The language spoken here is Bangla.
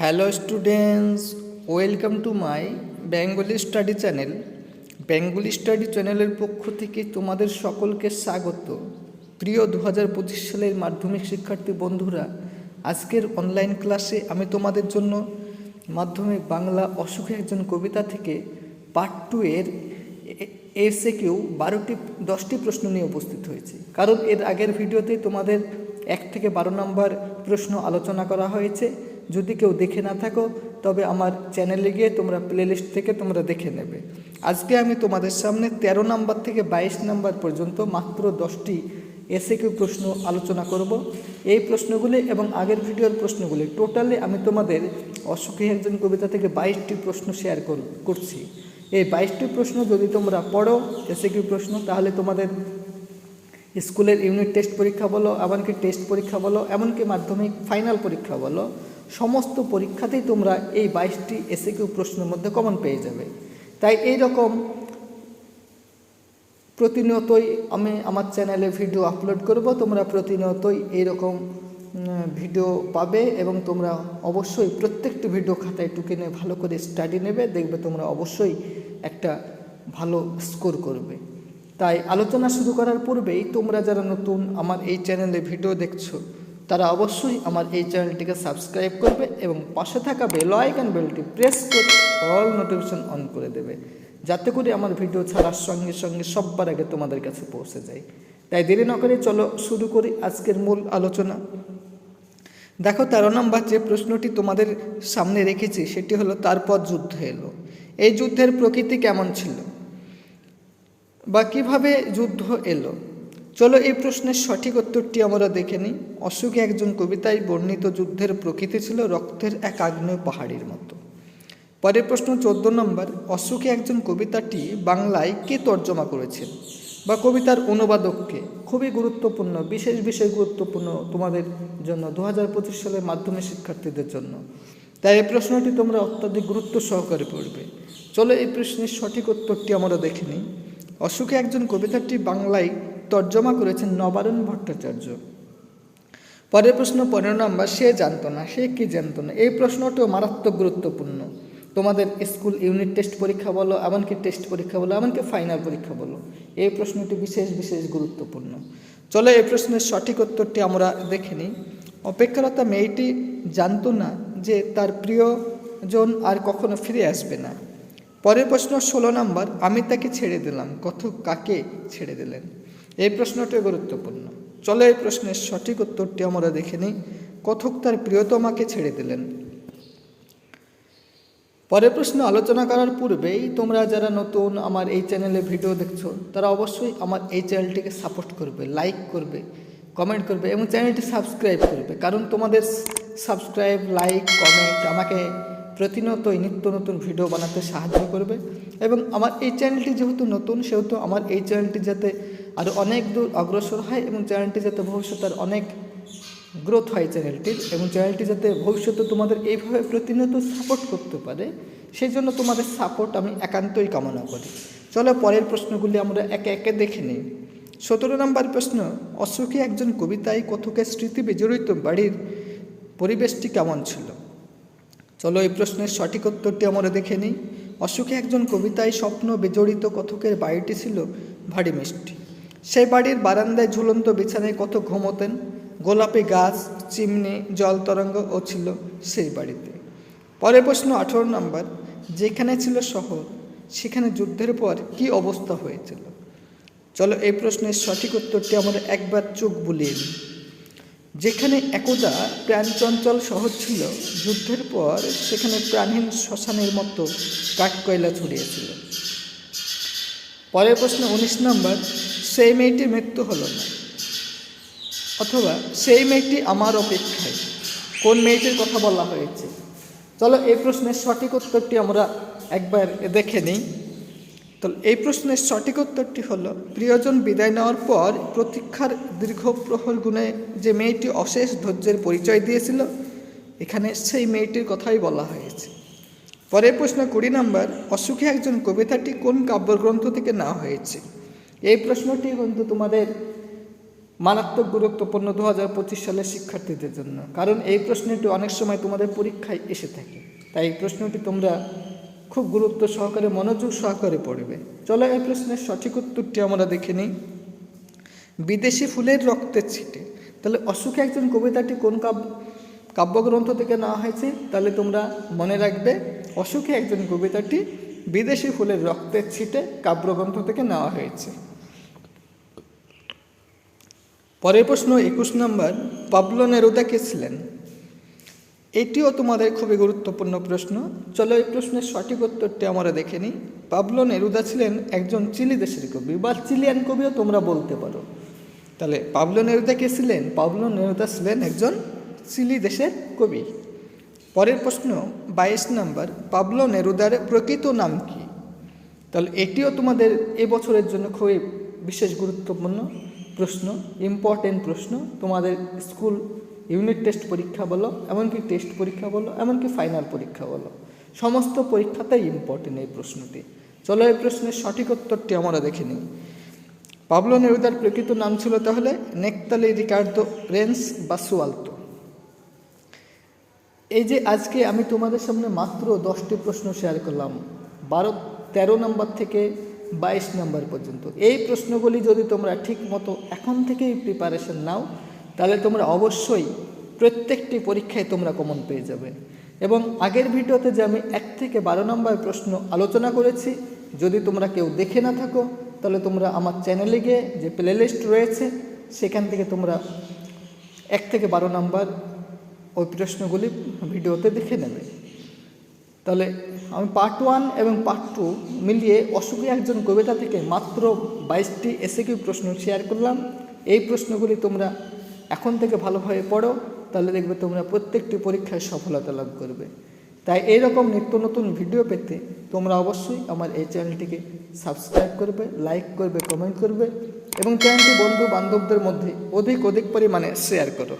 Hello students, welcome to my Bengali study channel. Bengali study চ্যানেলের পক্ষ থেকে তোমাদের সকলকে স্বাগত। প্রিয় দু হাজার পঁচিশ সালের মাধ্যমিক শিক্ষার্থী বন্ধুরা, আজকের অনলাইন ক্লাসে আমি তোমাদের জন্য মাধ্যমিক বাংলা অসুখে একজন কবিতা থেকে পার্ট টু এর এসে কেউ বারোটি, দশটি প্রশ্ন নিয়ে উপস্থিত হয়েছে। কারণ এর আগের ভিডিওতে তোমাদের এক থেকে বারো নম্বর প্রশ্ন আলোচনা করা হয়েছে। যদি কেউ দেখে না থাকো, তবে আমার চ্যানেলে গিয়ে তোমরা প্লেলিস্ট থেকে তোমরা দেখে নেবে। আজকে আমি তোমাদের সামনে ১৩ নাম্বার থেকে বাইশ নাম্বার পর্যন্ত মাত্র দশটি এসে কেউ প্রশ্ন আলোচনা করব। এই প্রশ্নগুলি এবং আগের ভিডিওর প্রশ্নগুলি টোটালি আমি তোমাদের অসুখী একজন কবিতা থেকে বাইশটি প্রশ্ন শেয়ার করছি। এই বাইশটি প্রশ্ন যদি তোমরা পড়ো এসে কিউ প্রশ্ন, তাহলে তোমাদের স্কুলের ইউনিট টেস্ট পরীক্ষা বলো, এমনকি টেস্ট পরীক্ষা বলো, এমনকি মাধ্যমিক ফাইনাল পরীক্ষা বলো সমস্ত পরীক্ষাতেই তোমরা এই বাইশটি এসে কিউ প্রশ্নের মধ্যে কমন পেয়ে যাবে। তাই এই রকম প্রতিনিয়তই আমি আমার চ্যানেলে ভিডিও আপলোড করব, তোমরা প্রতিনিয়তই এইরকম ভিডিও পাবে এবং তোমরা অবশ্যই প্রত্যেকটি ভিডিও খাতায় টুকে নিয়ে ভালো করে স্টাডি নেবে, দেখবে তোমরা অবশ্যই একটা ভালো স্কোর করবে। তাই আলোচনা শুরু করার পূর্বেই তোমরা যারা নতুন আমার এই চ্যানেলে ভিডিও দেখছ তারা অবশ্যই আমার এই চ্যানেলটিকে সাবস্ক্রাইব করবে এবং পাশে থাকা বেল আইকন বেলটি প্রেস করে অল নোটিফিকেশন অন করে দেবে, যাতে করে আমার ভিডিও ছাড়ার সঙ্গে সঙ্গে সব্বার আগে তোমাদের কাছে পৌঁছে যায়। তাই দেরি না করে চলো শুরু করি আজকের মূল আলোচনা। দেখো, তেরো নম্বর যে প্রশ্নটি তোমাদের সামনে রেখেছি, সেটি হলো, তারপর যুদ্ধ এলো। এই যুদ্ধের প্রকৃতি কেমন ছিল? বা কীভাবে যুদ্ধ এলো? চলো এই প্রশ্নের সঠিক উত্তরটি আমরা দেখে নিই। অশোকে একজন কবিতায় বর্ণিত যুদ্ধের প্রকৃতি ছিল রক্তের এক আগ্নেয় পাহাড়ির মতো। পরের প্রশ্ন চোদ্দ নম্বর, অশোকে একজন কবিতাটি বাংলায় কে তর্জমা করেছেন? বা কবিতার অনুবাদককে খুবই গুরুত্বপূর্ণ, বিশেষ বিশেষ গুরুত্বপূর্ণ তোমাদের জন্য দু হাজার পঁচিশ সালের মাধ্যমিক শিক্ষার্থীদের জন্য। তাই এই প্রশ্নটি তোমরা অত্যাধিক গুরুত্ব সহকারে পড়বে। চলো এই প্রশ্নের সঠিক উত্তরটি আমরা দেখে নিই। অশোকে একজন কবিতাটি বাংলায় তর্জমা করেছেন নবারুণ ভট্টাচার্য। পরের প্রশ্ন পনেরো নম্বর, সে জানতো না, সে কি জানতো না? এই প্রশ্নটিও মারাত্মক গুরুত্বপূর্ণ। তোমাদের স্কুল ইউনিট টেস্ট পরীক্ষা বলো, এমনকি টেস্ট পরীক্ষা বলো, এমনকি ফাইনাল পরীক্ষা বলো, এই প্রশ্নটি বিশেষ বিশেষ গুরুত্বপূর্ণ। চলো এই প্রশ্নের সঠিক উত্তরটি আমরা দেখে নিই। অপেক্ষারতা মেয়েটি জানতো না যে তার প্রিয়জন আর কখনো ফিরে আসবে না। পরের প্রশ্ন ষোলো নম্বর, আমি তাকে ছেড়ে দিলাম, কথক কাকে ছেড়ে দিলেন? এই প্রশ্নটি গুরুত্বপূর্ণ। চলো এই প্রশ্নের সঠিক উত্তরটি আমরা দেখে নিই। কথক তার প্রিয়তমাকে ছেড়ে দিলেন। পরের প্রশ্ন, আলোচনা করার পূর্বেই তোমরা যারা নতুন আমার এই চ্যানেলে ভিডিও দেখছ, তারা অবশ্যই আমার এই চ্যানেলটিকে সাপোর্ট করবে, লাইক করবে, কমেন্ট করবে এবং চ্যানেলটি সাবস্ক্রাইব করবে। কারণ তোমাদের সাবস্ক্রাইব, লাইক, কমেন্ট আমাকে প্রতিনিয়তই নিত্য নতুন ভিডিও বানাতে সাহায্য করবে। এবং আমার এই চ্যানেলটি যেহেতু নতুন, সেহেতু আমার এই চ্যানেলটি যাতে আরও অনেক দূর অগ্রসর হয় এবং চ্যানেলটি যাতে ভবিষ্যতে অনেক গ্রোথ হয় চ্যানেলটির এবং চ্যানেলটি যাতে ভবিষ্যতে তোমাদের এইভাবে প্রতিনিয়ত সাপোর্ট করতে পারে, সেই জন্য তোমাদের সাপোর্ট আমি একান্তই কামনা করি। চলো পরের প্রশ্নগুলি আমরা একে একে দেখে নিই। সতেরো নম্বর প্রশ্ন, অশোকে একজন কবিতায় কথকের স্মৃতি বিজড়িত বাড়ির পরিবেশটি কেমন ছিল? চলো এই প্রশ্নের সঠিক উত্তরটি আমরা দেখে নিই। অশোকে একজন কবিতায় স্বপ্ন বিজড়িত কথকের বাড়িটি ছিল ভারী মিষ্টি। সেই বাড়ির বারান্দায় ঝুলন্ত বিছানায় কত ঘুমোতেন, গোলাপি গাছ, চিমনি, জল তরঙ্গ ও ছিল সেই বাড়িতে। পরের প্রশ্ন আঠেরো নম্বর, যেখানে ছিল শহর, সেখানে যুদ্ধের পর কি অবস্থা হয়েছিল? চলো এই প্রশ্নের সঠিক উত্তরটি আমরা একবার চোখ বুলিয়ে নিই। যেখানে একদা প্রাণচঞ্চল শহর ছিল, যুদ্ধের পর সেখানে প্রাণহীন শ্মশানের মতো কাঠকয়লা ছড়িয়েছিল পরের প্রশ্ন উনিশ নম্বর সেই মেয়েটির মৃত্যু হলো না। অথবা সেই মেয়েটি আমার অপেক্ষায়। কোন মেয়েটির কথা বলা হয়েছে? চলো এই প্রশ্নের সঠিক উত্তরটি আমরা একবার দেখে নিই। তো এই প্রশ্নের সঠিক উত্তরটি হলো, প্রিয়জন বিদায় নেওয়ার পর প্রতীক্ষার দীর্ঘ প্রহর গুণে যে মেয়েটি অশেষ ধৈর্যের পরিচয় দিয়েছিল, এখানে সেই মেয়েটির কথাই বলা হয়েছে। পরের প্রশ্ন কুড়ি নম্বর, অসুখী একজন কবিতাটি কোন কাব্যগ্রন্থ থেকে নেওয়া হয়েছে? এই প্রশ্নটি কিন্তু তোমাদের মারাত্মক গুরুত্বপূর্ণ দু হাজার পঁচিশ সালের শিক্ষার্থীদের জন্য। কারণ এই প্রশ্নটি অনেক সময় তোমাদের পরীক্ষায় এসে থাকে। তাই এই প্রশ্নটি তোমরা খুব গুরুত্ব সহকারে, মনোযোগ সহকারে পড়বে। চলো এই প্রশ্নের সঠিক উত্তরটি আমরা দেখে নিই। বিদেশি ফুলের রক্তের ছিটে। তাহলে অসুখে একজন কবিতাটি কোন কাব্য কাব্যগ্রন্থ থেকে নেওয়া হয়েছে? তাহলে তোমরা মনে রাখবে, অসুখে একজন কবিতাটি বিদেশি ফুলের রক্তের ছিটে কাব্যগ্রন্থ থেকে নেওয়া হয়েছে। পরের প্রশ্ন, একুশ নম্বর, পাবলো নেরুদা কে ছিলেন? এটিও তোমাদের খুবই গুরুত্বপূর্ণ প্রশ্ন। চলো এই প্রশ্নের সঠিক উত্তরটি আমরা দেখে নিই। পাবলো নেরুদা ছিলেন একজন চিলি দেশের কবি, বা চিলিয়ান কবিও তোমরা বলতে পারো। তাহলে পাবলো নেরুদা কে ছিলেন? পাবলো নেরুদা ছিলেন একজন চিলি দেশের কবি। পরের প্রশ্ন, বাইশ নম্বর, পাবলো নেরুদার প্রকৃত নাম কি? তাহলে এটিও তোমাদের এবছরের জন্য খুবই বিশেষ গুরুত্বপূর্ণ। প্রশ্ন ইম্পর্টেন্ট প্রশ্ন, তোমাদের স্কুল ইউনিট টেস্ট পরীক্ষা বলো, এমনকি টেস্ট পরীক্ষা বলো, এমনকি ফাইনাল পরীক্ষা বলো। সমস্ত পরীক্ষাতেই ইম্পর্টেন্ট এই প্রশ্নটি। চলো এই প্রশ্নের সঠিক উত্তরটি আমরা দেখে নিই। পাবলো নেরুদার প্রকৃত নাম ছিল তাহলে নেকতালি রিকার্দো রেন্স বা সুয়ালতো এই যে আজকে আমি তোমাদের সামনে মাত্র দশটি প্রশ্ন শেয়ার করলাম, বারো তেরো নম্বর থেকে বাইশ নম্বর পর্যন্ত। এই প্রশ্নগুলি যদি তোমরা ঠিক মতো এখন থেকেই প্রিপারেশন নাও, তাহলে তোমরা অবশ্যই প্রত্যেকটি পরীক্ষায় তোমরা কমন পেয়ে যাবে। এবং আগের ভিডিওতে যে আমি এক থেকে বারো নম্বর প্রশ্ন আলোচনা করেছি, যদি তোমরা কেউ দেখে না থাকো, তাহলে তোমরা আমার চ্যানেলে গিয়ে যে প্লেলিস্ট রয়েছে, সেখান থেকে তোমরা এক থেকে বারো নম্বর ওই প্রশ্নগুলি ভিডিওতে দেখে নেবে। তাহলে আমি পার্ট ওয়ান এবং পার্ট টু মিলিয়ে অসুখী একজন কবিতা থেকে মাত্র বাইশটি এসে কিউ প্রশ্ন শেয়ার করলাম। এই প্রশ্নগুলি তোমরা এখন থেকে ভালোভাবে পড়ো, তাহলে দেখবে তোমরা প্রত্যেকটি পরীক্ষায় সফলতা লাভ করবে। তাই এইরকম নিত্য নতুন ভিডিও পেতে তোমরা অবশ্যই আমার এই চ্যানেলটিকে সাবস্ক্রাইব করবে লাইক করবে কমেন্ট করবে এবং চ্যানেলটি বন্ধু বান্ধবদের মধ্যে অধিক অধিক পরিমাণে শেয়ার করো।